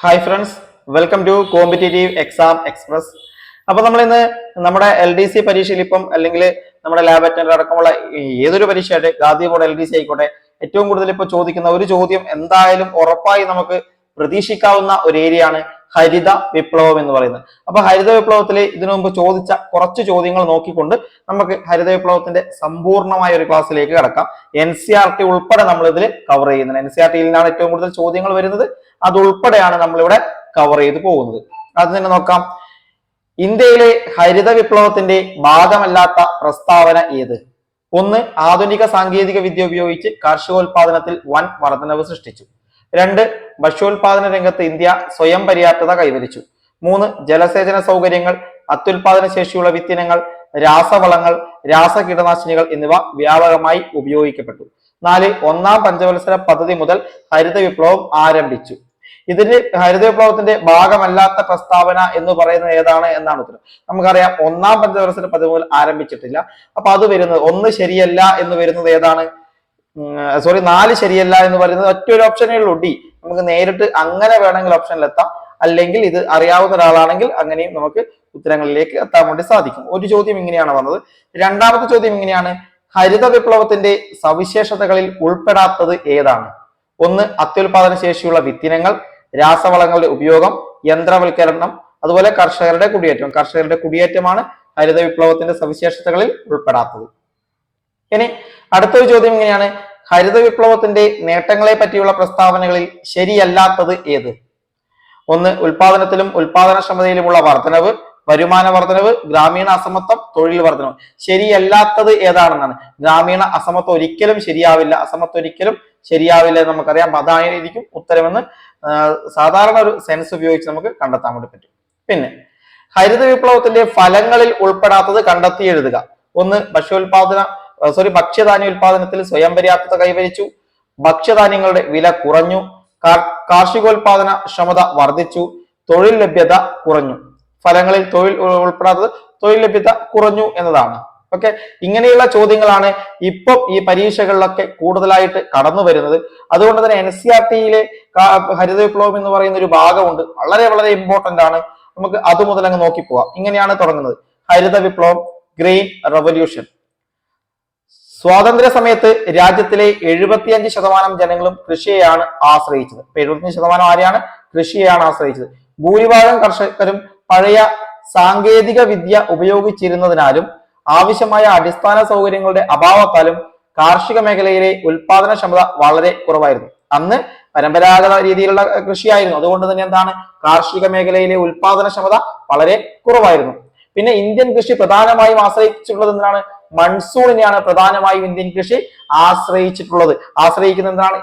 Hi friends welcome to competitive exam express അപ്പൊ നമ്മൾ ഇന്ന് നമ്മുടെ എൽ ഡി സി പരീക്ഷയിൽ ഇപ്പം അല്ലെങ്കിൽ നമ്മുടെ ലാബ് അറ്റൻഡർ അടക്കമുള്ള ഏതൊരു പരീക്ഷയായിട്ട് Gandhi board L D C ആയിക്കോട്ടെ ഏറ്റവും കൂടുതൽ ഇപ്പോൾ ചോദിക്കുന്ന ഒരു ചോദ്യം എന്തായാലും ഉറപ്പായി നമുക്ക് പ്രതീക്ഷിക്കാവുന്ന ഒരു ഏരിയ ആണ്. ഹരിത വിപ്ലവം എന്ന് പറയുന്നത്. അപ്പൊ ഹരിത വിപ്ലവത്തിൽ ഇതിനു മുമ്പ് ചോദിച്ച കുറച്ച് ചോദ്യങ്ങൾ നോക്കിക്കൊണ്ട് നമുക്ക് ഹരിത വിപ്ലവത്തിന്റെ സമ്പൂർണമായ ഒരു ക്ലാസ്സിലേക്ക് കടക്കാം. എൻ സി ആർ ടി ഉൾപ്പെടെ നമ്മൾ ഇതിൽ കവർ ചെയ്യുന്നത് എൻ സി ആർ ടിയിൽ നിന്നാണ് ഏറ്റവും കൂടുതൽ ചോദ്യങ്ങൾ വരുന്നത്. അത് ഉൾപ്പെടെയാണ് നമ്മളിവിടെ കവർ ചെയ്ത് പോകുന്നത്. അത് തന്നെ നോക്കാം. ഇന്ത്യയിലെ ഹരിത വിപ്ലവത്തിന്റെ ഭാഗമല്ലാത്ത പ്രസ്താവന ഏത്? ഒന്ന് ആധുനിക സാങ്കേതിക വിദ്യ ഉപയോഗിച്ച് കാർഷികോൽപാദനത്തിൽ വൻ വർധനവ് സൃഷ്ടിച്ചു. രണ്ട് ഭക്ഷ്യോൽപാദന രംഗത്ത് ഇന്ത്യ സ്വയം പര്യാപ്തത കൈവരിച്ചു. മൂന്ന് ജലസേചന സൗകര്യങ്ങൾ അത്യുൽപാദന ശേഷിയുള്ള വിത്തിനങ്ങൾ രാസവളങ്ങൾ രാസ കീടനാശിനികൾ എന്നിവ വ്യാപകമായി ഉപയോഗിക്കപ്പെട്ടു. നാല് ഒന്നാം പഞ്ചവത്സര പദ്ധതി മുതൽ ഹരിത വിപ്ലവം ആരംഭിച്ചു. ഇതിന് ഹരിത വിപ്ലവത്തിന്റെ ഭാഗമല്ലാത്ത പ്രസ്താവന എന്ന് പറയുന്നത് ഏതാണ് എന്നാണ് ഉത്തരം. നമുക്കറിയാം ഒന്നാം പഞ്ചവത്സര പദ്ധതി മുതൽ ആരംഭിച്ചിട്ടില്ല. അപ്പൊ അത് വരുന്നത് ഒന്ന് ശരിയല്ല എന്ന് വരുന്നത് ഏതാണ്? സോറി നാല് ശരിയല്ല എന്ന് പറയുന്നത് ഒറ്റ ഒരു ഓപ്ഷനേ ഉള്ളൂ. ഡി നമുക്ക് നേരിട്ട് അങ്ങനെ വേണമെങ്കിൽ ഓപ്ഷനിൽ എത്താം. അല്ലെങ്കിൽ ഇത് അറിയാവുന്ന ഒരാളാണെങ്കിൽ അങ്ങനെയും നമുക്ക് ഉത്തരങ്ങളിലേക്ക് എത്താൻ വേണ്ടി സാധിക്കും. ഒരു ചോദ്യം ഇങ്ങനെയാണ് വന്നത്. രണ്ടാമത്തെ ചോദ്യം ഇങ്ങനെയാണ്. ഹരിത വിപ്ലവത്തിന്റെ സവിശേഷതകളിൽ ഉൾപ്പെടാത്തത് ഏതാണ്? ഒന്ന് അത്യുൽപാദന ശേഷിയുള്ള വിത്തിനങ്ങൾ രാസവളങ്ങളുടെ ഉപയോഗം യന്ത്രവൽക്കരണം അതുപോലെ കർഷകരുടെ കുടിയേറ്റം. കർഷകരുടെ കുടിയേറ്റമാണ് ഹരിത വിപ്ലവത്തിന്റെ സവിശേഷതകളിൽ ഉൾപ്പെടാത്തത്. ഇനി അടുത്തൊരു ചോദ്യം ഇങ്ങനെയാണ്. ഹരിത വിപ്ലവത്തിന്റെ നേട്ടങ്ങളെ പറ്റിയുള്ള പ്രസ്താവനകളിൽ ശരിയല്ലാത്തത് ഏത്? ഒന്ന് ഉൽപാദനത്തിലും ഉൽപാദനക്ഷമതയിലുമുള്ള വർധനവ് വരുമാന വർധനവ് ഗ്രാമീണ അസമത്വം തൊഴിൽ വർധനവ് ശരിയല്ലാത്തത് ഏതാണെന്നാണ്? ഗ്രാമീണ അസമത്വം ഒരിക്കലും ശരിയാവില്ല. അസമത്വം ഒരിക്കലും ശരിയാവില്ല എന്ന് നമുക്കറിയാം. അതായിരിക്കും ഉത്തരമെന്ന് സാധാരണ ഒരു സെൻസ് ഉപയോഗിച്ച് നമുക്ക് കണ്ടെത്താൻ വേണ്ടി പറ്റും. പിന്നെ ഹരിത വിപ്ലവത്തിന്റെ ഫലങ്ങളിൽ ഉൾപ്പെടാത്തത് കണ്ടെത്തി എഴുതുക. ഒന്ന് ഭക്ഷ്യോൽപാദന സോറി ഭക്ഷ്യധാന്യ ഉൽപാദനത്തിൽ സ്വയം പര്യാപ്തത കൈവരിച്ചു. ഭക്ഷ്യധാന്യങ്ങളുടെ വില കുറഞ്ഞു. കാർഷികോൽപാദന ക്ഷമത വർദ്ധിച്ചു. തൊഴിൽ ലഭ്യത കുറഞ്ഞു. ഫലങ്ങളിൽ തൊഴിൽ ഉൾ- ഉൾപ്പെടാത്തത് തൊഴിൽ ലഭ്യത കുറഞ്ഞു എന്നതാണ്. ഓക്കെ? ഇങ്ങനെയുള്ള ചോദ്യങ്ങളാണ് ഇപ്പം ഈ പരീക്ഷകളിലൊക്കെ കൂടുതലായിട്ട് കടന്നു വരുന്നത്. അതുകൊണ്ട് തന്നെ എൻ സി ആർ ടിയിലെ ഹരിത വിപ്ലവം എന്ന് പറയുന്ന ഒരു ഭാഗമുണ്ട്. വളരെ വളരെ ഇമ്പോർട്ടന്റ് ആണ്. നമുക്ക് അത് മുതൽ അങ്ങ് നോക്കി പോവാം ഇങ്ങനെയാണ് തുടങ്ങുന്നത്. ഹരിത വിപ്ലവം ഗ്രീൻ റവല്യൂഷൻ. സ്വാതന്ത്ര്യ സമയത്ത് രാജ്യത്തിലെ എഴുപത്തിയഞ്ച് ശതമാനം ജനങ്ങളും കൃഷിയെയാണ് ആശ്രയിച്ചത്. എഴുപത്തിയഞ്ച് ശതമാനം ആരെയാണ്? കൃഷിയെയാണ് ആശ്രയിച്ചത്. ഭൂരിഭാഗം കർഷകരും പഴയ സാങ്കേതിക വിദ്യ ഉപയോഗിച്ചിരുന്നതിനാലും ആവശ്യമായ അടിസ്ഥാന സൗകര്യങ്ങളുടെ അഭാവത്താലും കാർഷിക മേഖലയിലെ ഉൽപാദനക്ഷമത വളരെ കുറവായിരുന്നു. അന്ന് പരമ്പരാഗത രീതിയിലുള്ള കൃഷിയായിരുന്നു. അതുകൊണ്ട് തന്നെ എന്താണ്? കാർഷിക മേഖലയിലെ ഉൽപാദനക്ഷമത വളരെ കുറവായിരുന്നു. പിന്നെ ഇന്ത്യൻ കൃഷി പ്രധാനമായും ആശ്രയിച്ചിട്ടുള്ളത് എന്താണ് മൺസൂണിനെയാണ് പ്രധാനമായും ഇന്ത്യൻ കൃഷി ആശ്രയിച്ചിട്ടുള്ളത്. ആശ്രയിക്കുന്നത് എന്താണ്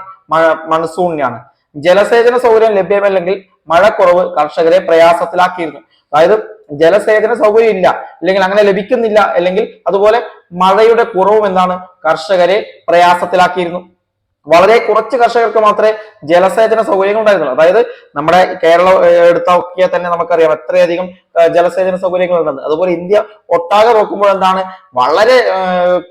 മൺസൂണിനെയാണ്. ജലസേചന സൗകര്യം ലഭ്യമല്ലെങ്കിൽ മഴക്കുറവ് കർഷകരെ പ്രയാസത്തിലാക്കിയിരുന്നു. അതായത് ജലസേചന സൗകര്യം ഇല്ല അല്ലെങ്കിൽ അങ്ങനെ ലഭിക്കുന്നില്ല അല്ലെങ്കിൽ അതുപോലെ മഴയുടെ കുറവും എന്താണ്? കർഷകരെ പ്രയാസത്തിലാക്കിയിരുന്നു. വളരെ കുറച്ച് കർഷകർക്ക് മാത്രമേ ജലസേചന സൗകര്യങ്ങൾ ഉണ്ടായിരുന്നുള്ളൂ. അതായത് നമ്മുടെ കേരളം ഏഹ്, എടുത്തൊക്കെ തന്നെ നമുക്കറിയാം എത്രയധികം ജലസേചന സൗകര്യങ്ങൾ ഉണ്ടെന്ന്. അതുപോലെ ഇന്ത്യ ഒട്ടാകെ നോക്കുമ്പോൾ എന്താണ്? വളരെ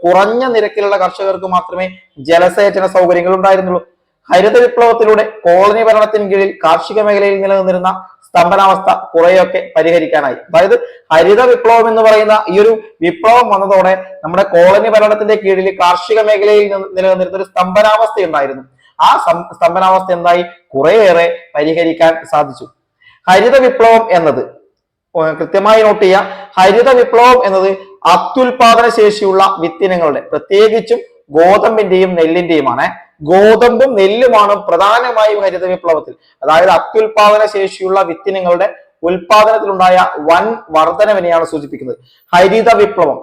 കുറഞ്ഞ നിരക്കിലുള്ള കർഷകർക്ക് മാത്രമേ ജലസേചന സൗകര്യങ്ങൾ ഉണ്ടായിരുന്നുള്ളൂ. ഹരിത വിപ്ലവത്തിലൂടെ കോളനി ഭരണത്തിന് കീഴിൽ കാർഷിക മേഖലയിൽ നിലനിന്നിരുന്ന സ്തംഭനാവസ്ഥ കുറെയൊക്കെ പരിഹരിക്കാനായി. അതായത് ഹരിത വിപ്ലവം എന്ന് പറയുന്ന ഈ ഒരു വിപ്ലവം വന്നതോടെ നമ്മുടെ കോളനി ഭരണത്തിന്റെ കീഴിൽ കാർഷിക മേഖലയിൽ നിന്ന് നിലനിന്നിരുന്ന ഒരു സ്തംഭനാവസ്ഥ ഉണ്ടായിരുന്നു. ആ സ്തംഭനാവസ്ഥ എന്തായി? കുറേയേറെ പരിഹരിക്കാൻ സാധിച്ചു. ഹരിത വിപ്ലവം എന്നത് കൃത്യമായി നോട്ട് ചെയ്യുക ഹരിത വിപ്ലവം എന്നത് അത്യുൽപാദന ശേഷിയുള്ള വിത്തിനങ്ങളുടെ പ്രത്യേകിച്ചും ഗോതമ്പിന്റെയും നെല്ലിന്റെയുമാണ്. ഗോതമ്പും നെല്ലുമാണ് പ്രധാനമായും ഹരിത വിപ്ലവത്തിൽ അതായത് അത്യുൽപാദന ശേഷിയുള്ള വിത്തിനങ്ങളുടെ ഉൽപാദനത്തിലുണ്ടായ വൻ വർധനവിനെയാണ് സൂചിപ്പിക്കുന്നത്. ഹരിത വിപ്ലവം.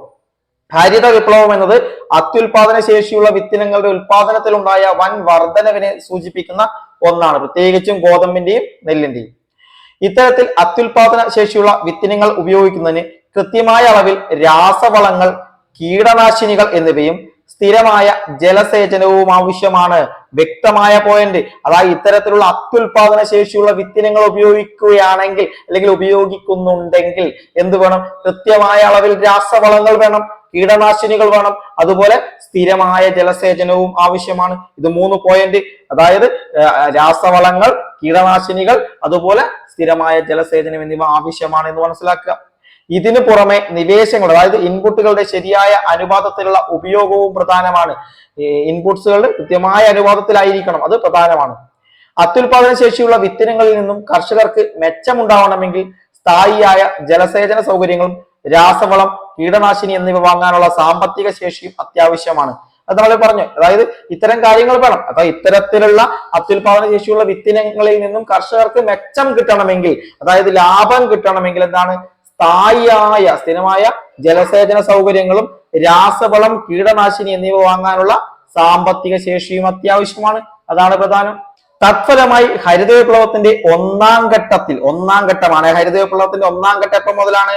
ഹരിത വിപ്ലവം എന്നത് അത്യുൽപാദന ശേഷിയുള്ള വിത്തിനങ്ങളുടെ ഉൽപാദനത്തിലുണ്ടായ വൻ വർധനവിനെ സൂചിപ്പിക്കുന്ന ഒന്നാണ്. പ്രത്യേകിച്ചും ഗോതമ്പിന്റെയും നെല്ലിന്റെയും. ഇത്തരത്തിൽ അത്യുൽപാദന ശേഷിയുള്ള വിത്തിനങ്ങൾ ഉപയോഗിക്കുന്നതിന് കൃത്യമായ അളവിൽ രാസവളങ്ങൾ കീടനാശിനികൾ എന്നിവയും സ്ഥിരമായ ജലസേചനവും ആവശ്യമാണ്. വ്യക്തമായ പോയിന്റ് അതായത് ഇത്തരത്തിലുള്ള അത്യുൽപാദന ശേഷിയുള്ള വിത്തിനങ്ങൾ ഉപയോഗിക്കുകയാണെങ്കിൽ അല്ലെങ്കിൽ ഉപയോഗിക്കുന്നുണ്ടെങ്കിൽ എന്ത് വേണം? കൃത്യമായ അളവിൽ രാസവളങ്ങൾ വേണം കീടനാശിനികൾ വേണം. അതുപോലെ സ്ഥിരമായ ജലസേചനവും ആവശ്യമാണ്. ഇത് മൂന്ന് പോയിന്റ് അതായത് രാസവളങ്ങൾ കീടനാശിനികൾ അതുപോലെ സ്ഥിരമായ ജലസേചനം എന്നിവ ആവശ്യമാണ് എന്ന് മനസ്സിലാക്കുക. ഇതിനു പുറമെ നിവേശങ്ങൾ അതായത് ഇൻപുട്ടുകളുടെ ശരിയായ അനുപാതത്തിലുള്ള ഉപയോഗവും പ്രധാനമാണ്. ഇൻപുട്സുകൾ കൃത്യമായ അനുപാതത്തിലായിരിക്കണം അത് പ്രധാനമാണ്. അത്യുൽപാദന ശേഷിയുള്ള വിത്തിനങ്ങളിൽ നിന്നും കർഷകർക്ക് മെച്ചമുണ്ടാവണമെങ്കിൽ സ്ഥായിയായ ജലസേചന സൗകര്യങ്ങളും രാസവളം കീടനാശിനി എന്നിവ വാങ്ങാനുള്ള സാമ്പത്തിക ശേഷിയും അത്യാവശ്യമാണ്. അത് നമ്മൾ പറഞ്ഞു അതായത് ഇത്തരം കാര്യങ്ങൾ വേണം. അതായത് ഇത്തരത്തിലുള്ള അത്യുൽപാദന ശേഷിയുള്ള വിത്തിനങ്ങളിൽ നിന്നും കർഷകർക്ക് മെച്ചം കിട്ടണമെങ്കിൽ അതായത് ലാഭം കിട്ടണമെങ്കിൽ എന്താണ്? സ്ഥായിയായ സ്ഥിരമായ ജലസേചന സൗകര്യങ്ങളും രാസവളം കീടനാശിനി എന്നിവ വാങ്ങാനുള്ള സാമ്പത്തിക ശേഷിയും അത്യാവശ്യമാണ്. അതാണ് പ്രധാനം. തത്ഫലമായി ഹരിത വിപ്ലവത്തിന്റെ ഒന്നാം ഘട്ടത്തിൽ ഒന്നാം ഘട്ടമാണ്. ഹരിത വിപ്ലവത്തിന്റെ ഒന്നാം ഘട്ടം എപ്പം മുതലാണ്?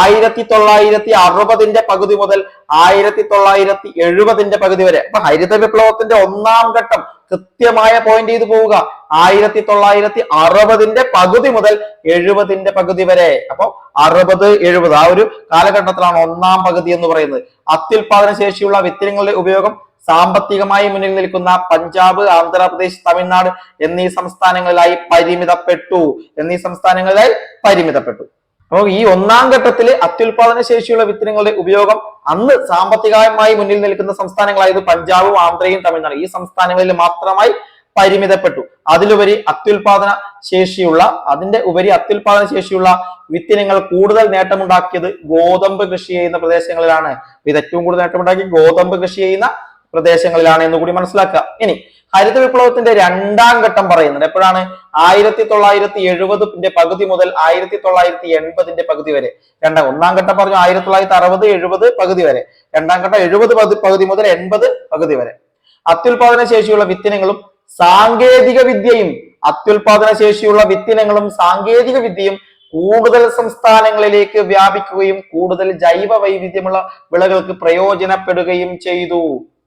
ആയിരത്തി തൊള്ളായിരത്തി അറുപതിന്റെ പകുതി മുതൽ ആയിരത്തി തൊള്ളായിരത്തി എഴുപതിന്റെ പകുതി വരെ. അപ്പൊ ഹരിത വിപ്ലവത്തിന്റെ ഒന്നാം ഘട്ടം കൃത്യമായ പോയിന്റ് ചെയ്ത് പോവുക. ആയിരത്തി തൊള്ളായിരത്തി അറുപതിന്റെ പകുതി മുതൽ എഴുപതിന്റെ പകുതി വരെ. അപ്പൊ അറുപത് എഴുപത് ആ ഒരു കാലഘട്ടത്തിലാണ് ഒന്നാം പകുതി എന്ന് പറയുന്നത്. അത്യുൽപാദന ശേഷിയുള്ള വിത്തിനങ്ങളുടെ ഉപയോഗം സാമ്പത്തികമായി മുന്നിൽ നിൽക്കുന്ന പഞ്ചാബ് ആന്ധ്രാപ്രദേശ് തമിഴ്നാട് എന്നീ സംസ്ഥാനങ്ങളിലായി പരിമിതപ്പെട്ടു. എന്നീ സംസ്ഥാനങ്ങളിലായി പരിമിതപ്പെട്ടു. അപ്പോൾ ഈ ഒന്നാം ഘട്ടത്തിൽ അത്യുൽപാദന ശേഷിയുള്ള വിത്തിനങ്ങളുടെ ഉപയോഗം അന്ന് സാമ്പത്തികമായി മുന്നിൽ നിൽക്കുന്ന സംസ്ഥാനങ്ങളായത് പഞ്ചാബും ആന്ധ്രയും തമിഴ്നാട്. ഈ സംസ്ഥാനങ്ങളിൽ മാത്രമായി പരിമിതപ്പെട്ടു. അതിലുപരി അത്യുൽപാദന ശേഷിയുള്ള അതിന്റെ ഉപരി അത്യുൽപാദന ശേഷിയുള്ള വിത്തിനങ്ങൾ കൂടുതൽ നേട്ടമുണ്ടാക്കിയത് ഗോതമ്പ് കൃഷി ചെയ്യുന്ന പ്രദേശങ്ങളിലാണ്. ഇത് ഏറ്റവും കൂടുതൽ നേട്ടമുണ്ടാക്കി ഗോതമ്പ് കൃഷി ചെയ്യുന്ന പ്രദേശങ്ങളിലാണ് എന്ന് കൂടി മനസ്സിലാക്കുക. ഇനി ഹരിത വിപ്ലവത്തിന്റെ രണ്ടാം ഘട്ടം പറയുന്നുണ്ട്. എപ്പോഴാണ്? ആയിരത്തി തൊള്ളായിരത്തി എഴുപതിന്റെ പകുതി മുതൽ ആയിരത്തി തൊള്ളായിരത്തി എൺപതിന്റെ പകുതി വരെ. രണ്ടാം ഒന്നാം ഘട്ടം പറഞ്ഞു ആയിരത്തി തൊള്ളായിരത്തി അറുപത് എഴുപത് പകുതി വരെ. രണ്ടാം ഘട്ടം എഴുപത് പകുതി മുതൽ എൺപത് പകുതി വരെ. അത്യുൽപാദന ശേഷിയുള്ള വിത്തിനങ്ങളും സാങ്കേതിക വിദ്യയും അത്യുൽപാദന ശേഷിയുള്ള വിത്തിനങ്ങളും സാങ്കേതിക വിദ്യയും കൂടുതൽ സംസ്ഥാനങ്ങളിലേക്ക് വ്യാപിക്കുകയും കൂടുതൽ ജൈവ വൈവിധ്യമുള്ള വിളകൾക്ക് പ്രയോജനപ്പെടുകയും ചെയ്തു.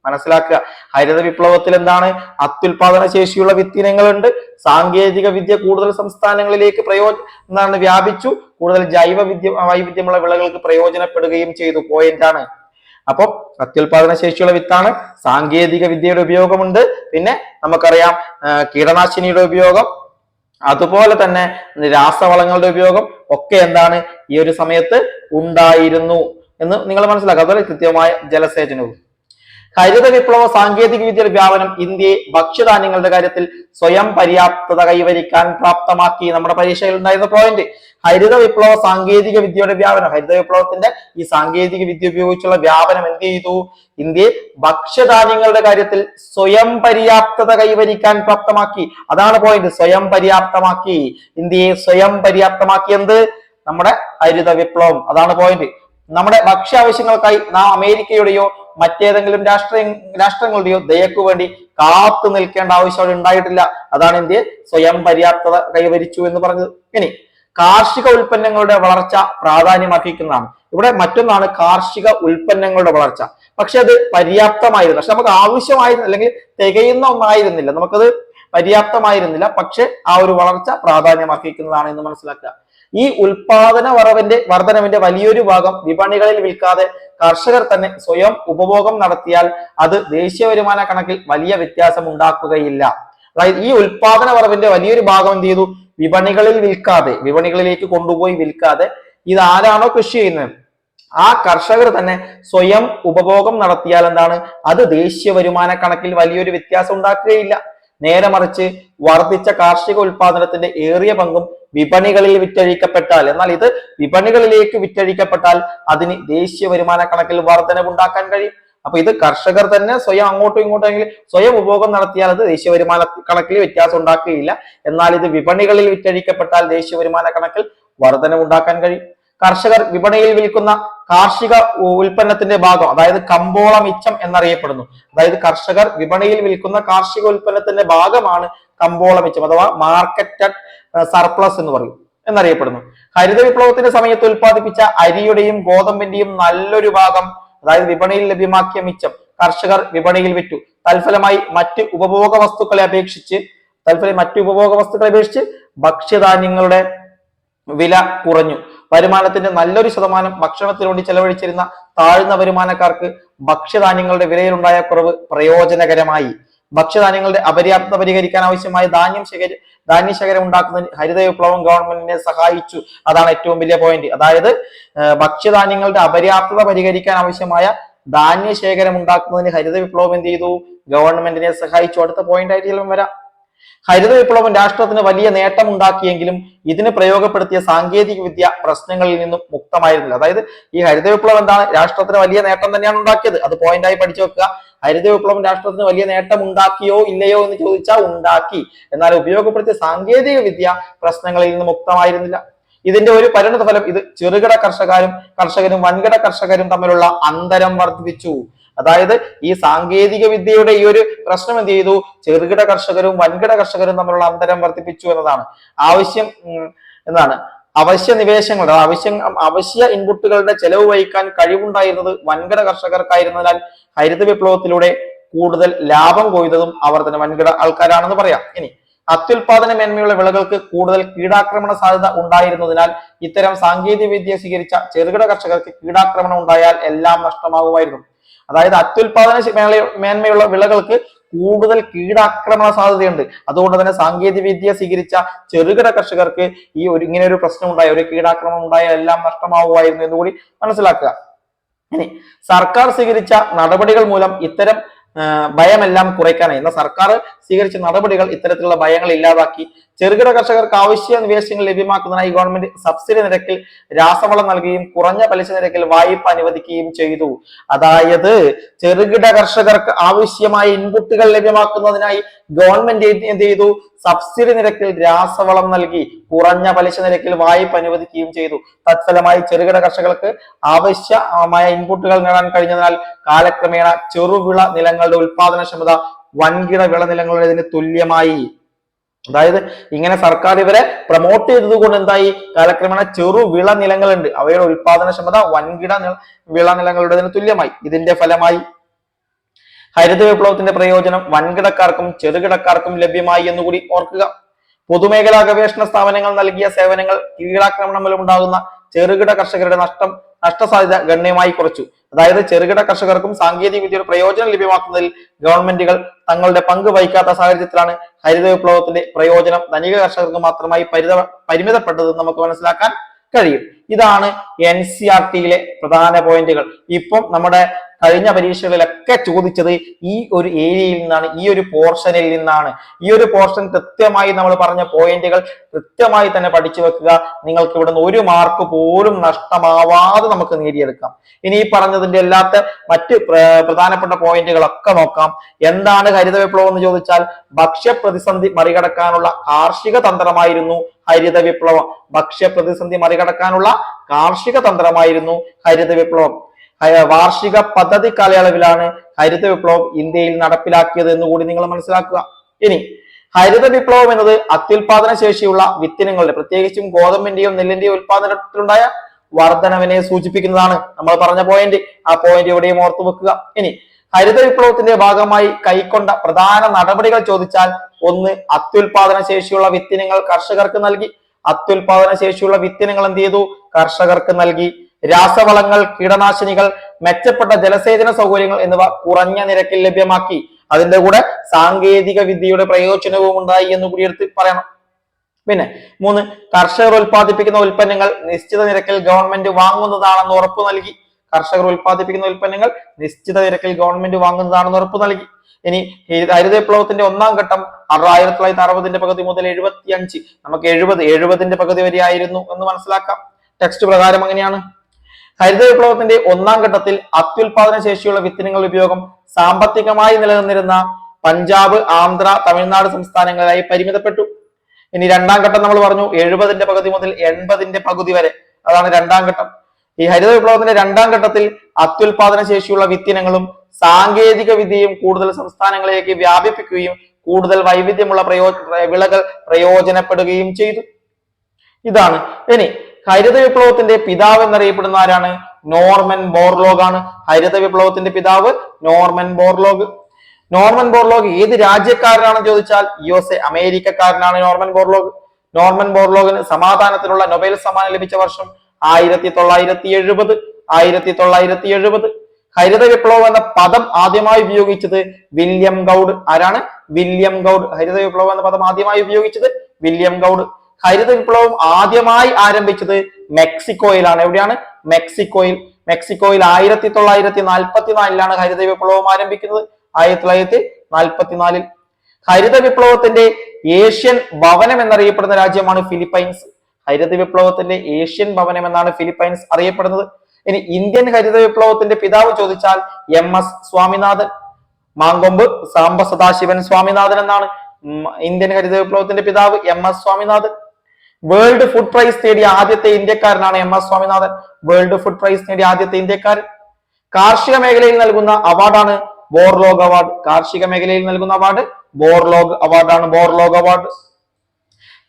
മനസ്സിലാക്കുക. ഹരിത വിപ്ലവത്തിൽ എന്താണ്? അത്യുൽപാദന ശേഷിയുള്ള വിത്തിനങ്ങളുണ്ട്. സാങ്കേതിക വിദ്യ കൂടുതൽ സംസ്ഥാനങ്ങളിലേക്ക് പ്രയോ എന്താണ് വ്യാപിച്ചു. കൂടുതൽ ജൈവ വിദ്യ വൈവിധ്യമുള്ള വിളകൾക്ക് പ്രയോജനപ്പെടുകയും ചെയ്തു. പോയിന്റ് ആണ്. അപ്പൊ അത്യുൽപാദന ശേഷിയുള്ള വിത്താണ്. സാങ്കേതിക വിദ്യയുടെ ഉപയോഗമുണ്ട്. പിന്നെ നമുക്കറിയാം കീടനാശിനിയുടെ ഉപയോഗം. അതുപോലെ തന്നെ രാസവളങ്ങളുടെ ഉപയോഗം ഒക്കെ എന്താണ്? ഈ ഒരു സമയത്ത് ഉണ്ടായിരുന്നു എന്ന് നിങ്ങൾ മനസ്സിലാക്കുക. അതുപോലെ കൃത്യമായ ജലസേചനവും. ഹരിത വിപ്ലവ സാങ്കേതിക വിദ്യയുടെ വ്യാപനം ഇന്ത്യയെ ഭക്ഷ്യധാന്യങ്ങളുടെ കാര്യത്തിൽ സ്വയം പര്യാപ്തത കൈവരിക്കാൻ പ്രാപ്തമാക്കി നമ്മുടെ പരീക്ഷയിൽ ഉണ്ടായിരുന്ന പോയിന്റ് ഹരിത വിപ്ലവ സാങ്കേതിക വിദ്യയുടെ വ്യാപനം. ഹരിത വിപ്ലവത്തിന്റെ ഈ സാങ്കേതിക വിദ്യ ഉപയോഗിച്ചുള്ള വ്യാപനം എന്ത് ചെയ്തു? ഇന്ത്യയെ ഭക്ഷ്യധാന്യങ്ങളുടെ കാര്യത്തിൽ സ്വയം പര്യാപ്തത കൈവരിക്കാൻ പ്രാപ്തമാക്കി. അതാണ് പോയിന്റ് സ്വയം പര്യാപ്തമാക്കി. ഇന്ത്യയെ സ്വയം പര്യാപ്തമാക്കി എന്ത് നമ്മുടെ ഹരിത വിപ്ലവം. അതാണ് പോയിന്റ് നമ്മുടെ ഭക്ഷ്യ ആവശ്യങ്ങൾക്കായി നാം അമേരിക്കയുടെയോ മറ്റേതെങ്കിലും രാഷ്ട്രീയ രാഷ്ട്രങ്ങളുടെയോ ദയക്കു വേണ്ടി കാത്തു നിൽക്കേണ്ട ആവശ്യം ഉണ്ടായിട്ടില്ല. അതാണ് ഇന്ത്യ സ്വയം പര്യാപ്തത കൈവരിച്ചു എന്ന് പറഞ്ഞത്. ഇനി കാർഷിക ഉൽപ്പന്നങ്ങളുടെ വളർച്ച പ്രാധാന്യമർഹിക്കുന്നതാണ് ഇവിടെ മറ്റൊന്നാണ് കാർഷിക ഉൽപ്പന്നങ്ങളുടെ വളർച്ച. പക്ഷെ അത് പര്യാപ്തമായിരുന്നു. പക്ഷെ നമുക്ക് ആവശ്യമായിരുന്നു അല്ലെങ്കിൽ തികയുന്ന ഒന്നായിരുന്നില്ല. നമുക്കത് പര്യാപ്തമായിരുന്നില്ല. പക്ഷെ ആ ഒരു വളർച്ച പ്രാധാന്യമർഹിക്കുന്നതാണ് എന്ന് മനസ്സിലാക്കുക. ഈ ഉൽപാദന വറവിന്റെ വർധനവിന്റെ വലിയൊരു ഭാഗം വിപണികളിൽ വിൽക്കാതെ കർഷകർ തന്നെ സ്വയം ഉപഭോഗം നടത്തിയാൽ അത് ദേശീയ വരുമാന കണക്കിൽ വലിയ വ്യത്യാസം ഉണ്ടാക്കുകയില്ല. അതായത് ഈ ഉൽപാദന വറവിന്റെ വലിയൊരു ഭാഗം എന്ത് ചെയ്തു? വിപണികളിൽ വിൽക്കാതെ വിപണികളിലേക്ക് കൊണ്ടുപോയി വിൽക്കാതെ ഇത് ആരാണോ കൃഷി ചെയ്യുന്നത്? ആ കർഷകർ തന്നെ സ്വയം ഉപഭോഗം നടത്തിയാൽ എന്താണ്? അത് ദേശീയ വരുമാന കണക്കിൽ വലിയൊരു വ്യത്യാസം ഉണ്ടാക്കുകയില്ല. നേരെ മറിച്ച് വർദ്ധിച്ച കാർഷിക ഉൽപാദനത്തിന്റെ ഏറിയ പങ്കും വിപണികളിൽ വിറ്റഴിക്കപ്പെട്ടാൽ. എന്നാൽ ഇത് വിപണികളിലേക്ക് വിറ്റഴിക്കപ്പെട്ടാൽ അതിന് ദേശീയ വരുമാന കണക്കിൽ വർധനവുണ്ടാക്കാൻ കഴിയും. അപ്പൊ ഇത് കർഷകർ തന്നെ സ്വയം അങ്ങോട്ടും ഇങ്ങോട്ടും സ്വയം ഉപഭോഗം നടത്തിയാൽ അത് ദേശീയ വരുമാന കണക്കിൽ വ്യത്യാസം ഉണ്ടാക്കുകയില്ല. എന്നാൽ ഇത് വിപണികളിൽ വിറ്റഴിക്കപ്പെട്ടാൽ ദേശീയ വരുമാന കണക്കിൽ വർധനവുണ്ടാക്കാൻ കഴിയും. കർഷകർ വിപണിയിൽ വിൽക്കുന്ന കാർഷിക ഉൽപ്പന്നത്തിന്റെ ഭാഗം അതായത് കമ്പോള മിച്ചം എന്നറിയപ്പെടുന്നു. അതായത് കർഷകർ വിപണിയിൽ വിൽക്കുന്ന കാർഷിക ഉൽപ്പന്നത്തിന്റെ ഭാഗമാണ് കമ്പോള മിച്ചം അഥവാ മാർക്കറ്റഡ് സർപ്ലസ് എന്ന് പറയും എന്നറിയപ്പെടുന്നു. ഹരിത വിപ്ലവത്തിന്റെ സമയത്ത് ഉൽപ്പാദിപ്പിച്ച അരിയുടെയും ഗോതമ്പിന്റെയും നല്ലൊരു ഭാഗം അതായത് വിപണിയിൽ ലഭ്യമാക്കിയ മിച്ചം കർഷകർ വിപണിയിൽ വിറ്റു. തൽഫലമായി മറ്റ് ഉപഭോഗ വസ്തുക്കളെ അപേക്ഷിച്ച് തൽഫലം മറ്റ് ഉപഭോഗ വസ്തുക്കളെ അപേക്ഷിച്ച് ഭക്ഷ്യധാന്യങ്ങളുടെ വില കുറഞ്ഞു. വരുമാനത്തിന്റെ നല്ലൊരു ശതമാനം ഭക്ഷണത്തിന് വേണ്ടി ചെലവഴിച്ചിരുന്ന താഴ്ന്ന വരുമാനക്കാർക്ക് ഭക്ഷ്യധാന്യങ്ങളുടെ വിലയിലുണ്ടായ കുറവ് പ്രയോജനകരമായി. ഭക്ഷ്യധാന്യങ്ങളുടെ അപര്യാപ്തത പരിഹരിക്കാൻ ആവശ്യമായ ധാന്യം ശേഖരി ധാന്യശേഖരം ഉണ്ടാക്കുന്നതിന് ഹരിത വിപ്ലവം ഗവൺമെന്റിനെ സഹായിച്ചു. അതാണ് ഏറ്റവും വലിയ പോയിന്റ് അതായത് ഭക്ഷ്യധാന്യങ്ങളുടെ അപര്യാപ്തത പരിഹരിക്കാൻ ആവശ്യമായ ധാന്യശേഖരം ഉണ്ടാക്കുന്നതിന് ഹരിത വിപ്ലവം എന്ത് ചെയ്തു? ഗവൺമെന്റിനെ സഹായിച്ചു. അടുത്ത പോയിന്റ് ആയിട്ട് ചിലപ്പം വരാം. ഹരിത വിപ്ലവം രാഷ്ട്രത്തിന് വലിയ നേട്ടമുണ്ടാക്കിയെങ്കിലും ഇതിന് പ്രയോഗപ്പെടുത്തിയ സാങ്കേതിക വിദ്യ പ്രശ്നങ്ങളിൽ നിന്നും മുക്തമായിരുന്നില്ല. അതായത് ഈ ഹരിത വിപ്ലവം എന്താണ്? രാഷ്ട്രത്തിന് വലിയ നേട്ടം തന്നെയാണ് ഉണ്ടാക്കിയത്. അത് പോയിന്റായി പഠിച്ചു വെക്കുക. ഹരിത വിപ്ലവം രാഷ്ട്രത്തിന് വലിയ നേട്ടം ഉണ്ടാക്കിയോ ഇല്ലയോ എന്ന് ചോദിച്ചാൽ ഉണ്ടാക്കി. എന്നാൽ ഉപയോഗപ്പെടുത്തിയ സാങ്കേതിക വിദ്യ പ്രശ്നങ്ങളിൽ നിന്ന് മുക്തമായിരുന്നില്ല. ഇതിന്റെ ഒരു പരിണത ഫലം ഇത് ചെറുകിട കർഷകരും കർഷകരും വൻകിട കർഷകരും തമ്മിലുള്ള അന്തരം വർദ്ധിപ്പിച്ചു. അതായത് ഈ സാങ്കേതിക വിദ്യയുടെ ഈ ഒരു പ്രശ്നം എന്ത് ചെയ്തു? ചെറുകിട കർഷകരും വൻകിട കർഷകരും തമ്മിലുള്ള അന്തരം വർദ്ധിപ്പിച്ചു എന്നതാണ്. ആവശ്യം എന്നാണ്. അവശ്യ നിവേശങ്ങളുടെ ആവശ്യം അവശ്യ ഇൻപുട്ടുകളുടെ ചെലവ് വഹിക്കാൻ കഴിവുണ്ടായിരുന്നത് വൻകിട കർഷകർക്കായിരുന്നതിനാൽ ഹരിത വിപ്ലവത്തിലൂടെ കൂടുതൽ ലാഭം കൊയ്തതും അവർ തന്നെ വൻകിട ആൾക്കാരാണെന്ന് പറയാം. ഇനി അത്യുൽപാദന മേന്മയുള്ള വിളകൾക്ക് കൂടുതൽ കീടാക്രമണ സാധ്യത ഉണ്ടായിരുന്നതിനാൽ ഇത്തരം സാങ്കേതിക വിദ്യ സ്വീകരിച്ച ചെറുകിട കർഷകർക്ക് കീടാക്രമണം ഉണ്ടായാൽ എല്ലാം നഷ്ടമാകുമായിരുന്നു. അതായത് അത്യുൽപാദന മേന്മയുള്ള വിളകൾക്ക് കൂടുതൽ കീടാക്രമണ സാധ്യതയുണ്ട്. അതുകൊണ്ട് തന്നെ സാങ്കേതിക വിദ്യ സ്വീകരിച്ച ചെറുകിട കർഷകർക്ക് ഈ ഒരു ഇങ്ങനെ ഒരു പ്രശ്നം ഉണ്ടായ ഒരു കീടാക്രമണം ഉണ്ടായ എല്ലാം നഷ്ടമാവുമായിരുന്നു എന്ന് കൂടി മനസ്സിലാക്കുക. ഇനി സർക്കാർ സ്വീകരിച്ച നടപടികൾ മൂലം ഇത്തരം ഭയമെല്ലാം കുറയ്ക്കാനായി. എന്നാൽ സർക്കാർ സ്വീകരിച്ച നടപടികൾ ഇത്തരത്തിലുള്ള ഭയങ്ങൾ ഇല്ലാതാക്കി ചെറുകിട കർഷകർക്ക് ആവശ്യ നിവേശങ്ങൾ ലഭ്യമാക്കുന്നതിനായി ഗവൺമെന്റ് സബ്സിഡി നിരക്കിൽ രാസവളം നൽകുകയും കുറഞ്ഞ പലിശ നിരക്കിൽ വായ്പ അനുവദിക്കുകയും ചെയ്തു. അതായത് ചെറുകിട കർഷകർക്ക് ആവശ്യമായ ഇൻപുട്ടുകൾ ലഭ്യമാക്കുന്നതിനായി ഗവൺമെന്റ് എന്ത് ചെയ്തു? സബ്സിഡി നിരക്കിൽ രാസവളം നൽകി കുറഞ്ഞ പലിശ നിരക്കിൽ വായ്പ അനുവദിക്കുകയും ചെയ്തു. തത്ഫലമായി ചെറുകിട കർഷകർക്ക് ആവശ്യമായ ഇൻപുട്ടുകൾ നേടാൻ കഴിഞ്ഞതിനാൽ കാലക്രമേണ ചെറുവിള നിലങ്ങളുടെ ഉൽപാദനക്ഷമത വൻകിട വിള വിളനിലങ്ങളുടേതിന് തുല്യമായി. അതായത് ഇങ്ങനെ സർക്കാർ ഇവരെ പ്രൊമോട്ട് ചെയ്തത് കൊണ്ട് എന്തായി? കാലക്രമേണ ചെറു വിള നിലങ്ങളുണ്ട്. അവയുടെ ഉൽപാദനക്ഷമത വൻകിട വിള നിലങ്ങളുടേതിന് തുല്യമായി. ഇതിന്റെ ഫലമായി ഹരിത വിപ്ലവത്തിന്റെ പ്രയോജനം വൻകിടക്കാർക്കും ചെറുകിടക്കാർക്കും ലഭ്യമായി എന്നുകൂടി ഓർക്കുക. പൊതുമേഖലാ ഗവേഷണ സ്ഥാപനങ്ങൾ നൽകിയ സേവനങ്ങൾ കീഴാക്രമണം മൂലമുണ്ടാകുന്ന ചെറുകിട കർഷകരുടെ നഷ്ടം നഷ്ടസാധ്യത ഗണ്യമായി കുറച്ചു. അതായത് ചെറുകിട കർഷകർക്കും സാങ്കേതിക വിദ്യയുടെ പ്രയോജനം ലഭ്യമാക്കുന്നതിൽ ഗവൺമെന്റുകൾ തങ്ങളുടെ പങ്ക് വഹിക്കാത്ത സാഹചര്യത്തിലാണ് ഹരിത വിപ്ലവത്തിന്റെ പ്രയോജനം ധനിക കർഷകർക്ക് മാത്രമായി പരിമിതപ്പെട്ടത് നമുക്ക് മനസ്സിലാക്കാൻ കഴിയും. ഇതാണ് എൻ സി ആർ ടിയിലെ പ്രധാന പോയിന്റുകൾ. ഇപ്പം നമ്മുടെ കഴിഞ്ഞ പരീക്ഷകളിലൊക്കെ ചോദിച്ചത് ഈ ഒരു ഏരിയയിൽ നിന്നാണ് ഈ ഒരു പോർഷനിൽ നിന്നാണ്. ഈ ഒരു പോർഷൻ കൃത്യമായി നമ്മൾ പറഞ്ഞ പോയിന്റുകൾ കൃത്യമായി തന്നെ പഠിച്ചു വെക്കുക. നിങ്ങൾക്ക് ഇവിടുന്ന് ഒരു മാർക്ക് പോലും നഷ്ടമാവാതെ നമുക്ക് നേടിയെടുക്കാം. ഇനി ഈ പറഞ്ഞതിന്റെ അല്ലാത്ത മറ്റ് പ്രധാനപ്പെട്ട പോയിന്റുകളൊക്കെ നോക്കാം. എന്താണ് ഹരിത വിപ്ലവം എന്ന് ചോദിച്ചാൽ ഭക്ഷ്യപ്രതിസന്ധി മറികടക്കാനുള്ള കാർഷിക തന്ത്രമായിരുന്നു ഹരിത വിപ്ലവം ഭക്ഷ്യപ്രതിസന്ധി മറികടക്കാനുള്ള കാർഷിക തന്ത്രമായിരുന്നു ഹരിത വിപ്ലവം. വാർഷിക പദ്ധതി കാലയളവിലാണ് ഹരിത വിപ്ലവം ഇന്ത്യയിൽ നടപ്പിലാക്കിയത് എന്ന് കൂടി നിങ്ങൾ മനസ്സിലാക്കുക. ഇനി ഹരിത വിപ്ലവം എന്നത് അത്യുൽപാദന ശേഷിയുള്ള വിത്തിനങ്ങളുടെ പ്രത്യേകിച്ചും ഗോതമ്പിന്റെയും നെല്ലിന്റെയും ഉൽപാദനത്തിലുണ്ടായ വർധനവിനെ സൂചിപ്പിക്കുന്നതാണ് നമ്മൾ പറഞ്ഞ പോയിന്റ് ആ പോയിന്റ് ഇവിടെയും ഓർത്തു വെക്കുക. ഇനി ഹരിത വിപ്ലവത്തിന്റെ ഭാഗമായി കൈക്കൊണ്ട പ്രധാന നടപടികൾ ചോദിച്ചാൽ ഒന്ന് അത്യുൽപാദന ശേഷിയുള്ള വിത്തിനങ്ങൾ കർഷകർക്ക് നൽകി അത്യുൽപാദന ശേഷിയുള്ള വിത്തിനങ്ങൾ എന്ത് ചെയ്തു? കർഷകർക്ക് നൽകി. രാസവളങ്ങൾ കീടനാശിനികൾ മെച്ചപ്പെട്ട ജലസേചന സൗകര്യങ്ങൾ എന്നിവ കുറഞ്ഞ നിരക്കിൽ ലഭ്യമാക്കി. അതിന്റെ കൂടെ സാങ്കേതിക വിദ്യയുടെ പ്രയോജനവും ഉണ്ടായി എന്ന് കൂടി എടുത്ത് പറയണം. പിന്നെ മൂന്ന് കർഷകർ ഉൽപ്പാദിപ്പിക്കുന്ന ഉൽപ്പന്നങ്ങൾ നിശ്ചിത നിരക്കിൽ ഗവൺമെന്റ് വാങ്ങുന്നതാണെന്ന് ഉറപ്പു നൽകി. കർഷകർ ഉൽപ്പാദിപ്പിക്കുന്ന ഉൽപ്പന്നങ്ങൾ നിശ്ചിത നിരക്കിൽ ഗവൺമെന്റ് വാങ്ങുന്നതാണെന്ന് ഉറപ്പു നൽകി. ഇനി വിപ്ലവത്തിന്റെ ഒന്നാം ഘട്ടം ആയിരത്തി തൊള്ളായിരത്തി അറുപതിന്റെ പകുതി മുതൽ എഴുപത്തി അഞ്ച് നമുക്ക് എഴുപത് എഴുപതിന്റെ പകുതി വരെ ആയിരുന്നു എന്ന് മനസ്സിലാക്കാം. ടെക്സ്റ്റ് പ്രകാരം അങ്ങനെയാണ് ഹരിത വിപ്ലവത്തിന്റെ ഒന്നാം ഘട്ടത്തിൽ അത്യുൽപാദന ശേഷിയുള്ള വിത്തിനങ്ങളുടെ ഉപയോഗം സാമ്പത്തികമായി നിലനിന്നിരുന്ന പഞ്ചാബ് ആന്ധ്ര തമിഴ്നാട് സംസ്ഥാനങ്ങളിലായി പരിമിതപ്പെട്ടു. ഇനി രണ്ടാം ഘട്ടം നമ്മൾ പറഞ്ഞു എഴുപതിന്റെ പകുതി മുതൽ എൺപതിന്റെ പകുതി വരെ. അതാണ് രണ്ടാം ഘട്ടം. ഈ ഹരിത വിപ്ലവത്തിന്റെ രണ്ടാം ഘട്ടത്തിൽ അത്യുൽപാദന ശേഷിയുള്ള വിത്തിനങ്ങളും സാങ്കേതിക വിദ്യയും കൂടുതൽ സംസ്ഥാനങ്ങളിലേക്ക് വ്യാപിപ്പിക്കുകയും കൂടുതൽ വൈവിധ്യമുള്ള പ്രയോ വിളകൾ പ്രയോജനപ്പെടുകയും ചെയ്തു. ഇതാണ്. ഇനി ഹരിത വിപ്ലവത്തിന്റെ പിതാവ് എന്നറിയപ്പെടുന്ന ആരാണ്? നോർമൻ ബോർലോഗ് ആണ്. ഹരിത വിപ്ലവത്തിന്റെ പിതാവ് നോർമൻ ബോർലോഗ്. നോർമൻ ബോർലോഗ് ഏത് രാജ്യക്കാരനാണെന്ന് ചോദിച്ചാൽ യു എസ് എ അമേരിക്കക്കാരനാണ് നോർമൻ ബോർലോഗ്. നോർമൻ ബോർലോഗിന് സമാധാനത്തിനുള്ള നൊബേൽ സമ്മാനം ലഭിച്ച വർഷം ആയിരത്തി തൊള്ളായിരത്തി എഴുപത്. ആയിരത്തി തൊള്ളായിരത്തി എഴുപത്. ഹരിത വിപ്ലവം എന്ന പദം ആദ്യമായി ഉപയോഗിച്ചത് വില്യം ഗൗഡ്. ആരാണ്? William Gaud. ഹരിത വിപ്ലവം എന്ന പദം ആദ്യമായി ഉപയോഗിച്ചത് വില്യം ഗൗഡ്. ഹരിത വിപ്ലവം ആദ്യമായി ആരംഭിച്ചത് മെക്സിക്കോയിലാണ്. എവിടെയാണ്? മെക്സിക്കോയിൽ. മെക്സിക്കോയിൽ ആയിരത്തി തൊള്ളായിരത്തി നാൽപ്പത്തി നാലിലാണ് ഹരിത വിപ്ലവം ആരംഭിക്കുന്നത്. ആയിരത്തി തൊള്ളായിരത്തി നാൽപ്പത്തിനാലിൽ ഹരിത വിപ്ലവത്തിന്റെ ഏഷ്യൻ ഭവനം എന്നറിയപ്പെടുന്ന രാജ്യമാണ് ഫിലിപ്പൈൻസ്. ഹരിത വിപ്ലവത്തിന്റെ ഏഷ്യൻ ഭവനം എന്നാണ് ഫിലിപ്പൈൻസ് അറിയപ്പെടുന്നത്. ഇനി ഇന്ത്യൻ ഹരിത വിപ്ലവത്തിന്റെ പിതാവ് ചോദിച്ചാൽ എം എസ് സ്വാമിനാഥൻ. മാങ്കൊമ്പ് സാംബ സദാശിവൻ സ്വാമിനാഥൻ എന്നാണ് ഇന്ത്യൻ ഹരിത വിപ്ലവത്തിന്റെ പിതാവ് M S Swaminathan. World food prize നേടിയ ആദ്യത്തെ ഇന്ത്യക്കാരനാണ് M S Swaminathan. World food prize നേടിയ ആദ്യത്തെ ഇന്ത്യക്കാരൻ. കാർഷിക മേഖലയിൽ നൽകുന്ന അവാർഡാണ് ബോർലോഗ് അവാർഡ്. കാർഷിക മേഖലയിൽ നൽകുന്ന അവാർഡ് ബോർലോഗ് അവാർഡാണ് ബോർലോഗ് അവാർഡ്.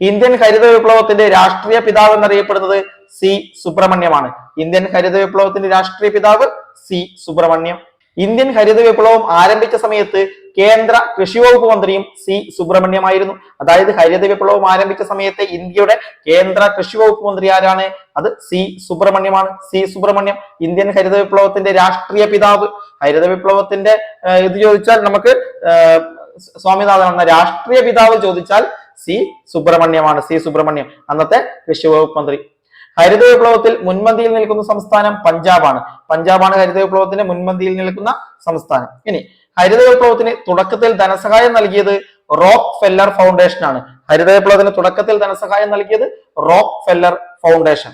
ഇന്ത്യൻ ഹരിത വിപ്ലവത്തിന്റെ രാഷ്ട്രീയ പിതാവ് എന്നറിയപ്പെടുന്നത് സി സുബ്രഹ്മണ്യമാണ്. ഇന്ത്യൻ ഹരിത വിപ്ലവത്തിന്റെ രാഷ്ട്രീയ പിതാവ് സി സുബ്രഹ്മണ്യം. ഇന്ത്യൻ ഹരിത വിപ്ലവം ആരംഭിച്ച സമയത്ത് കേന്ദ്ര കൃഷി വകുപ്പ് മന്ത്രിയും സി സുബ്രഹ്മണ്യമായിരുന്നു. അതായത് ഹരിത വിപ്ലവം ആരംഭിച്ച സമയത്ത് ഇന്ത്യയുടെ കേന്ദ്ര കൃഷി വകുപ്പ് മന്ത്രി ആരാണ്? അത് സി സുബ്രഹ്മണ്യമാണ്. സി സുബ്രഹ്മണ്യം ഇന്ത്യൻ ഹരിത വിപ്ലവത്തിന്റെ രാഷ്ട്രീയ പിതാവ്. ഹരിത വിപ്ലവത്തിന്റെ ഇത് ചോദിച്ചാൽ നമുക്ക് സ്വാമിനാഥൻ എന്ന രാഷ്ട്രീയ പിതാവ് ചോദിച്ചാൽ സി സുബ്രഹ്മണ്യമാണ്. സി സുബ്രഹ്മണ്യം. അന്നത്തെ കൃഷി വകുപ്പ് മന്ത്രി. ഹരിത വിപ്ലവത്തിൽ മുൻപന്തിയിൽ നിൽക്കുന്ന സംസ്ഥാനം പഞ്ചാബാണ്. പഞ്ചാബാണ് ഹരിത വിപ്ലവത്തിന്റെ മുൻപന്തിയിൽ നിൽക്കുന്ന സംസ്ഥാനം. ഇനി ഹരിത വിപ്ലവത്തിന് തുടക്കത്തിൽ ധനസഹായം നൽകിയത് റോക്ക് ഫെല്ലർ ഫൗണ്ടേഷൻ ആണ്. ഹരിത വിപ്ലവത്തിന് തുടക്കത്തിൽ ധനസഹായം നൽകിയത് റോക്ക് ഫെല്ലർ ഫൗണ്ടേഷൻ.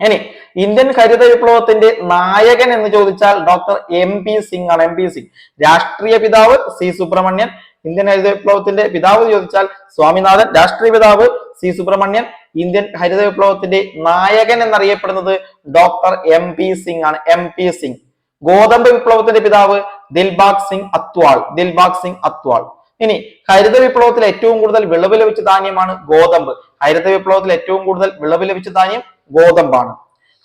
ഇനി ഇന്ത്യൻ ഹരിത വിപ്ലവത്തിന്റെ നായകൻ എന്ന് ചോദിച്ചാൽ ഡോക്ടർ എം പി സിംഗ് ആണ്. M P Singh. രാഷ്ട്രീയ പിതാവ് സി സുബ്രഹ്മണ്യൻ ഇന്ത്യൻ ഹരിത വിപ്ലവത്തിന്റെ പിതാവ് ചോദിച്ചാൽ സ്വാമിനാഥൻ രാഷ്ട്രീയ പിതാവ് സി സുബ്രഹ്മണ്യൻ ഇന്ത്യൻ ഹരിത വിപ്ലവത്തിന്റെ നായകൻ എന്നറിയപ്പെടുന്നത് ഡോക്ടർ എം പി സിംഗ് ആണ്. M P Singh. ഗോതമ്പ് വിപ്ലവത്തിന്റെ പിതാവ് ദിൽബാഗ് സിംഗ് അത്വാൾ. ദിൽബാഗ് സിംഗ് അത്വാൾ. ഇനി ഹരിത വിപ്ലവത്തിൽ ഏറ്റവും കൂടുതൽ വിളവ് ലഭിച്ച ധാന്യമാണ് ഗോതമ്പ്. ഹരിത വിപ്ലവത്തിൽ ഏറ്റവും കൂടുതൽ വിളവ് ലഭിച്ച ധാന്യം ഗോതമ്പാണ്.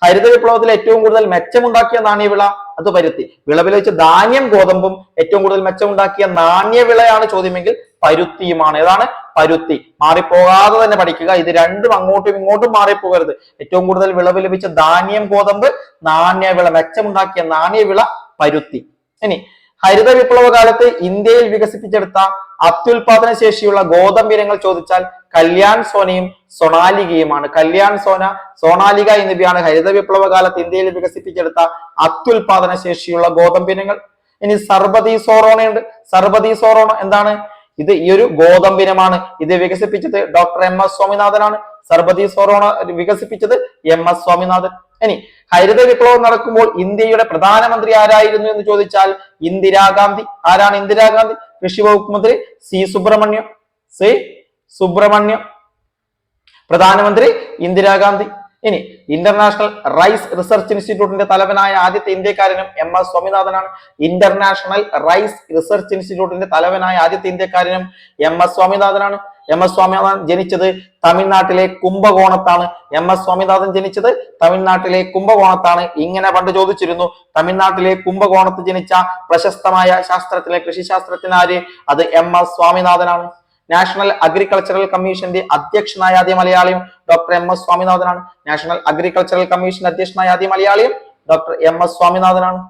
ഹരിത വിപ്ലവത്തിൽ ഏറ്റവും കൂടുതൽ മെച്ചമുണ്ടാക്കിയ നാണ്യവിള അത് പരുത്തി. വിളവിൽ വെച്ച് ധാന്യം ഗോതമ്പും ഏറ്റവും കൂടുതൽ മെച്ചമുണ്ടാക്കിയ നാണ്യവിളയാണ് ചോദ്യമെങ്കിൽ പരുത്തിയുമാണ്. ഏതാണ്? പരുത്തി. മാറിപ്പോകാതെ തന്നെ പഠിക്കുക. ഇത് രണ്ടും അങ്ങോട്ടും ഇങ്ങോട്ടും മാറിപ്പോകരുത്. ഏറ്റവും കൂടുതൽ വിളവ് ലഭിച്ച ധാന്യം ഗോതമ്പ് നാണ്യവിള മെച്ചമുണ്ടാക്കിയ നാണ്യവിള പരുത്തി. ഇനി ഹരിത വിപ്ലവ കാലത്ത് ഇന്ത്യയിൽ വികസിപ്പിച്ചെടുത്ത അത്യുൽപാദന ശേഷിയുള്ള ഗോതമ്പ് ഇനങ്ങൾ ചോദിച്ചാൽ കല്യാൺ സോനയും സൊണാലികയുമാണ്. കല്യാൺ സോന സോണാലിക എന്നിവയാണ് ഹരിത വിപ്ലവ കാലത്ത് ഇന്ത്യയിൽ വികസിപ്പിച്ചെടുത്ത അത്യുൽപാദന ശേഷിയുള്ള ഗോതമ്പ് ഇനങ്ങൾ. ഇനി സർബതി സോറോണയുണ്ട് സർബതി സോറോണ എന്താണ്? ഇത് ഈ ഒരു ഗോതമ്പിനമാണ് ഇത് വികസിപ്പിച്ചത് ഡോക്ടർ എം എസ് സ്വാമിനാഥനാണ്. സർബതി സോറോണ വികസിപ്പിച്ചത് എം എസ് സ്വാമിനാഥൻ. ഇനി ഹരിത വിപ്ലവം നടക്കുമ്പോൾ ഇന്ത്യയുടെ പ്രധാനമന്ത്രി ആരായിരുന്നു എന്ന് ചോദിച്ചാൽ ഇന്ദിരാഗാന്ധി. ആരാണ് ഇന്ദിരാഗാന്ധി? കൃഷി വകുപ്പ് മന്ത്രി സി സുബ്രഹ്മണ്യം. സി സുബ്രഹ്മണ്യം. പ്രധാനമന്ത്രി ഇന്ദിരാഗാന്ധി. ഇനി ഇന്റർനാഷണൽ റൈസ് റിസർച്ച് ഇൻസ്റ്റിറ്റ്യൂട്ടിന്റെ തലവനായ ആദ്യത്തെ ഇന്ത്യക്കാരനും എം എസ് സ്വാമിനാഥനാണ്. ഇന്റർനാഷണൽ റൈസ് റിസർച്ച് ഇൻസ്റ്റിറ്റ്യൂട്ടിന്റെ തലവനായ ആദ്യത്തെ ഇന്ത്യക്കാരനും എം എസ് സ്വാമിനാഥനാണ്. എം എസ് സ്വാമിനാഥൻ ജനിച്ചത് തമിഴ്നാട്ടിലെ കുംഭകോണത്താണ്. എം എസ് സ്വാമിനാഥൻ ജനിച്ചത് തമിഴ്നാട്ടിലെ കുംഭകോണത്താണ്. ഇങ്ങനെ പണ്ട് ചോദിച്ചിരുന്നു തമിഴ്നാട്ടിലെ കുംഭകോണത്ത് ജനിച്ച പ്രശസ്തമായ ശാസ്ത്രത്തിലെ കൃഷിശാസ്ത്രജ്ഞനാര്? അത് എം എസ് സ്വാമിനാഥനാണ്. നാഷണൽ അഗ്രികൾച്ചറൽ കമ്മീഷന്റെ അധ്യക്ഷനായ ആദ്യ മലയാളിയും ഡോക്ടർ എം എസ് സ്വാമിനാഥനാണ്. നാഷണൽ അഗ്രികൾച്ചറൽ കമ്മീഷൻ അധ്യക്ഷനായ ആദ്യ മലയാളിയും ഡോക്ടർ എം എസ് സ്വാമിനാഥനാണ്.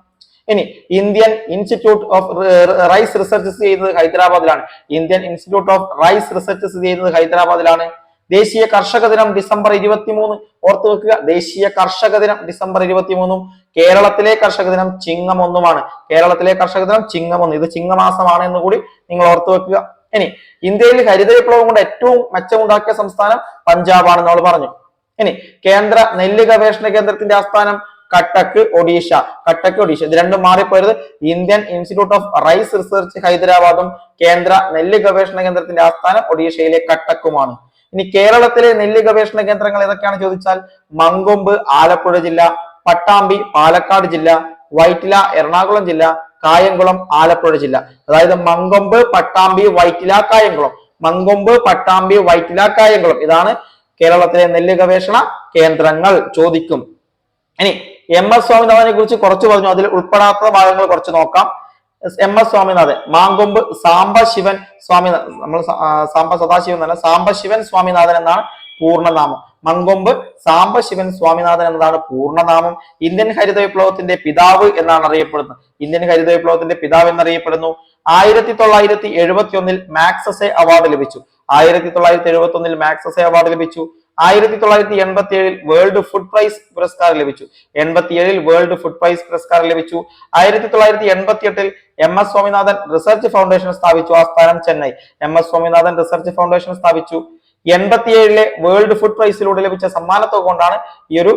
ഇനി Indian institute of rice research ചെയ്യുന്നത് ഹൈദരാബാദിലാണ്. Indian institute of rice research ചെയ്യുന്നത് ഹൈദരാബാദിലാണ്. ദേശീയ കർഷക ദിനം ഡിസംബർ ഇരുപത്തിമൂന്ന്. ഓർത്തു വെക്കുക ദേശീയ കർഷക ദിനം ഡിസംബർ ഇരുപത്തിമൂന്നും. കേരളത്തിലെ കർഷക ദിനം ചിങ്ങം ഒന്നുമാണ്. കേരളത്തിലെ കർഷക ദിനം ചിങ്ങം ഒന്ന്. ഇത് ചിങ്ങമാസമാണ് എന്ന് കൂടി നിങ്ങൾ ഓർത്തു വെക്കുക. ഇനി ഇന്ത്യയിൽ ഹരിത വിപ്ലവം കൊണ്ട് ഏറ്റവും മെച്ചമുണ്ടാക്കിയ സംസ്ഥാനം പഞ്ചാബാണെന്ന് നമ്മൾ പറഞ്ഞു. ഇനി കേന്ദ്ര നെല്ല് ഗവേഷണ കേന്ദ്രത്തിന്റെ ആസ്ഥാനം കട്ടക്ക് ഒഡീഷ. കട്ടക്ക് ഒഡീഷ. ഇത് രണ്ടും മാറിപ്പോയത് Indian institute of rice research ഹൈദരാബാദും കേന്ദ്ര നെല്ല് ഗവേഷണ കേന്ദ്രത്തിന്റെ ആസ്ഥാനം ഒഡീഷയിലെ കട്ടക്കുമാണ്. ഇനി കേരളത്തിലെ നെല്ല് ഗവേഷണ കേന്ദ്രങ്ങൾ ഏതൊക്കെയാണ് ചോദിച്ചാൽ മങ്കൊമ്പ് ആലപ്പുഴ ജില്ല പട്ടാമ്പി പാലക്കാട് ജില്ല വൈറ്റില എറണാകുളം ജില്ല കായംകുളം ആലപ്പുഴ ജില്ല. അതായത് മങ്കൊമ്പ് പട്ടാമ്പി വൈറ്റില കായംകുളം. മങ്കൊമ്പ് പട്ടാമ്പി വൈറ്റില കായംകുളം. ഇതാണ് കേരളത്തിലെ നെല്ല് ഗവേഷണ കേന്ദ്രങ്ങൾ ചോദിക്കും. ഇനി എം എസ് സ്വാമിനാഥനെ കുറിച്ച് കുറച്ച് പറഞ്ഞു. അതിൽ ഉൾപ്പെടാത്ത ഭാഗങ്ങൾ കുറച്ച് നോക്കാം. എം എസ് സ്വാമിനാഥൻ മാങ്കൊമ്പ് സാംബ ശിവൻ സ്വാമിനാഥൻ നമ്മൾ സാംബ സദാശിവൻ എന്നല്ല സാംബ ശിവൻ സ്വാമിനാഥൻ എന്നാണ് പൂർണനാമം. മങ്കൊമ്പ് സാംബശിവൻ സ്വാമിനാഥൻ എന്നതാണ് പൂർണനാമം. ഇന്ത്യൻ ഹരിത വിപ്ലവത്തിന്റെ പിതാവ് എന്നാണ് അറിയപ്പെടുന്നത്. ഇന്ത്യൻ ഹരിത വിപ്ലവത്തിന്റെ പിതാവ് എന്നറിയപ്പെടുന്നു. ആയിരത്തി തൊള്ളായിരത്തി എഴുപത്തി ഒന്നിൽ മാക്സസെ അവാർഡ് ലഭിച്ചു. ആയിരത്തി തൊള്ളായിരത്തി എഴുപത്തി ഒന്നിൽ മാക്സസെ അവാർഡ് ലഭിച്ചു. ആയിരത്തി തൊള്ളായിരത്തി എൺപത്തി ഏഴിൽ വേൾഡ് ഫുഡ് പ്രൈസ് പുരസ്കാരം ലഭിച്ചു. എൺപത്തി ഏഴിൽ വേൾഡ് ഫുഡ് പ്രൈസ് പുരസ്കാരം ലഭിച്ചു. ആയിരത്തി തൊള്ളായിരത്തി എൺപത്തി എട്ടിൽ M S Swaminathan research foundation സ്ഥാപിച്ചു ആ സ്ഥാനം Chennai. M S Swaminathan research foundation സ്ഥാപിച്ചു. എൺപത്തിയേഴിലെ വേൾഡ് ഫുഡ് പ്രൈസിലൂടെ ലഭിച്ച സമ്മാനത്തുക കൊണ്ടാണ് ഈ ഒരു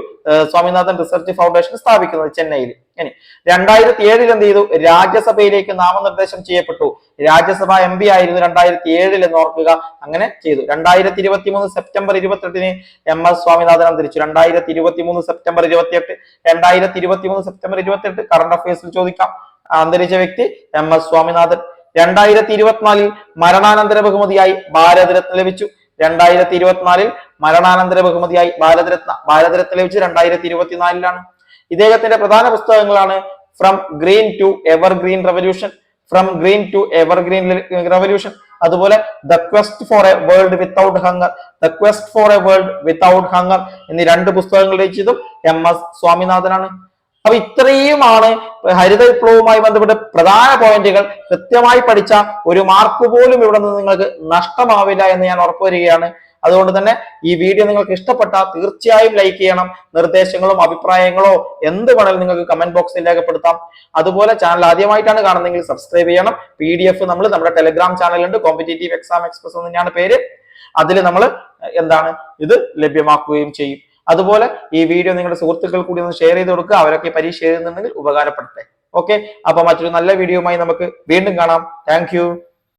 സ്വാമിനാഥൻ റിസർച്ച് ഫൗണ്ടേഷൻ സ്ഥാപിക്കുന്നത് ചെന്നൈയിൽ. ഇനി രണ്ടായിരത്തി ഏഴിൽ എന്ത് ചെയ്തു? രാജ്യസഭയിലേക്ക് നാമനിർദ്ദേശം ചെയ്യപ്പെട്ടു. രാജ്യസഭ എം പി ആയിരുന്നു രണ്ടായിരത്തി ഏഴിൽ എന്ന് ഓർക്കുക. അങ്ങനെ ചെയ്തു. രണ്ടായിരത്തി ഇരുപത്തി മൂന്ന് സെപ്റ്റംബർ ഇരുപത്തെട്ടിന് എം എസ് സ്വാമിനാഥൻ അന്തരിച്ചു. രണ്ടായിരത്തി ഇരുപത്തി മൂന്ന് സെപ്റ്റംബർ ഇരുപത്തിയെട്ട് രണ്ടായിരത്തി ഇരുപത്തി മൂന്ന് സെപ്റ്റംബർ ഇരുപത്തിയെട്ട് കറണ്ട് അഫയേഴ്സിൽ ചോദിക്കാം. അന്തരിച്ച വ്യക്തി എം എസ് സ്വാമിനാഥൻ. രണ്ടായിരത്തി ഇരുപത്തിനാലിൽ മരണാനന്തര ബഹുമതിയായി ഭാരതരത്ന ലഭിച്ചു. രണ്ടായിരത്തി ഇരുപത്തിനാലിൽ മരണാനന്തര ബഹുമതിയായി ഭാരതരത്ന ഭാരതരത്ന ലഭിച്ച് രണ്ടായിരത്തി ഇരുപത്തിനാലിലാണ് ഇദ്ദേഹത്തിന്റെ പ്രധാന പുസ്തകങ്ങളാണ് from green to evergreen revolution from green to evergreen revolution അതുപോലെ the quest for a world without hunger the quest for a world without hunger എന്നീ രണ്ട് പുസ്തകങ്ങൾ രചിച്ചതും എം എസ് സ്വാമിനാഥനാണ്. അപ്പൊ ഇത്രയുമാണ് ഹരിത വിപ്ലവവുമായി ബന്ധപ്പെട്ട് പ്രധാന പോയിന്റുകൾ. കൃത്യമായി പഠിച്ച ഒരു മാർക്ക് പോലും ഇവിടെ നിന്ന് നിങ്ങൾക്ക് നഷ്ടമാവില്ല എന്ന് ഞാൻ ഉറപ്പുവരികയാണ് അതുകൊണ്ട് തന്നെ ഈ വീഡിയോ നിങ്ങൾക്ക് ഇഷ്ടപ്പെട്ടാൽ തീർച്ചയായും ലൈക്ക് ചെയ്യണം. നിർദ്ദേശങ്ങളും അഭിപ്രായങ്ങളോ എന്ത് വേണമെങ്കിലും നിങ്ങൾക്ക് കമന്റ് ബോക്സിൽ രേഖപ്പെടുത്താം. അതുപോലെ ചാനൽ ആദ്യമായിട്ടാണ് കാണുന്നതെങ്കിൽ സബ്സ്ക്രൈബ് ചെയ്യണം. പി ഡി എഫ് നമ്മൾ നമ്മുടെ ടെലിഗ്രാം ചാനലുണ്ട് കോമ്പറ്റേറ്റീവ് എക്സാം എക്സ്പ്രസ് എന്ന് തന്നെയാണ് പേര്. അതിൽ നമ്മൾ എന്താണ് ഇത് ലഭ്യമാക്കുകയും ചെയ്യും. അതുപോലെ ഈ വീഡിയോ നിങ്ങളുടെ സുഹൃത്തുക്കൾ കൂടി ഒന്ന് ഷെയർ ചെയ്ത് കൊടുക്കുക. അവരൊക്കെ പരീക്ഷ എഴുതുന്നുണ്ടെങ്കിൽ ഉപകാരപ്പെടട്ടെ. ഓക്കെ അപ്പൊ മറ്റൊരു നല്ല വീഡിയോയുമായി നമുക്ക് വീണ്ടും കാണാം. താങ്ക്